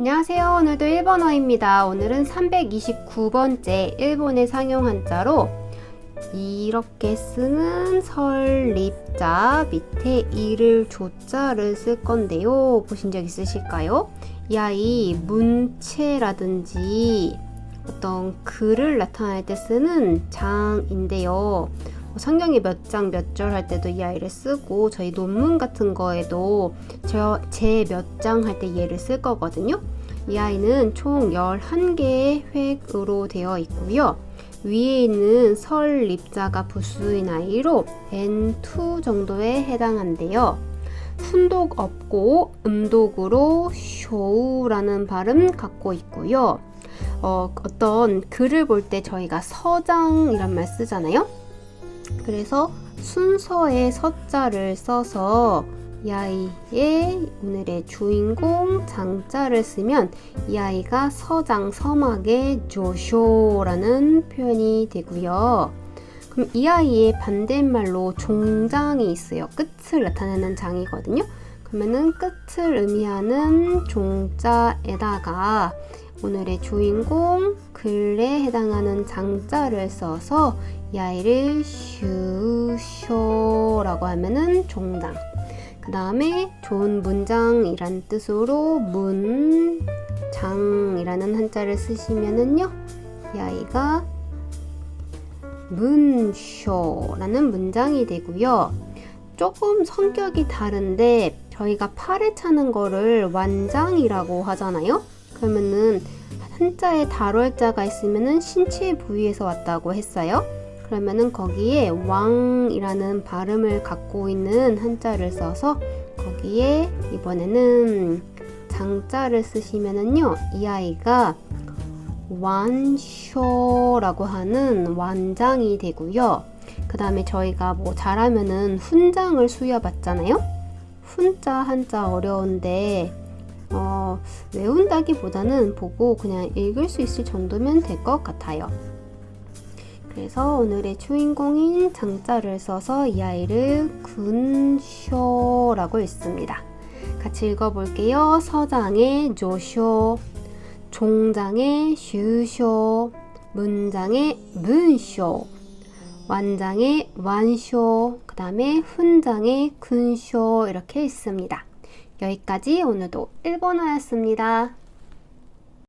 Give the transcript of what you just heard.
안녕하세요. 오늘도 일본어입니다. 오늘은 329번째 일본의 상용 한자로 이렇게 쓰는 설립자 밑에 이를 조자를 쓸 건데요. 보신 적 있으실까요? 이 아이 문체라든지 어떤 글을 나타낼 때 쓰는 장인데요. 성경이 몇 장 몇 절 할 때도 이 아이를 쓰고 저희 논문 같은 거에도 제몇 장 할 때 얘를 쓸 거거든요. 이 아이는 총 11개의 획으로 되어 있고요. 위에 있는 설립자가 부수인 아이로 N2 정도에 해당한데요. 훈독 없고 음독으로 쇼우라는 발음 갖고 있고요. 어, 어떤 글을 볼 때 저희가 서장이란 말 쓰잖아요. 그래서 순서의 서자를 써서 이 아이의 오늘의 주인공 장자를 쓰면 이 아이가 서장 서막의 조쇼라는 표현이 되고요. 그럼 이 아이의 반대말로 종장이 있어요. 끝을 나타내는 장이거든요. 그러면은 끝을 의미하는 종자에다가 오늘의 주인공 글에 해당하는 장자를 써서 이 아이를 슈쇼라고 하면은 종장. 그 다음에 좋은 문장이란 뜻으로 문장이라는 한자를 쓰시면은요, 이 아이가 문쇼라는 문장이 되고요. 조금 성격이 다른데 저희가 팔에 차는 거를 완장이라고 하잖아요. 그러면은 한자에 달월자가 있으면은 신체 부위에서 왔다고 했어요. 그러면은 거기에 왕이라는 발음을 갖고 있는 한자를 써서 거기에 이번에는 장자를 쓰시면은요 이 아이가 완쇼라고 하는 완장이 되고요. 그 다음에 저희가 뭐 잘하면은 훈장을 수여받잖아요. 훈자 한자 어려운데 어, 외운다기보다는 보고 그냥 읽을 수 있을 정도면 될 것 같아요. 그래서 오늘의 주인공인 장자를 써서 이 아이를 군쇼라고 읽습니다. 같이 읽어볼게요. 서장의 조쇼, 종장의 슈쇼, 문장의 문쇼, 완장의 완쇼, 그 다음에 훈장의 군쇼 이렇게 있습니다. 여기까지 오늘도 일본어였습니다.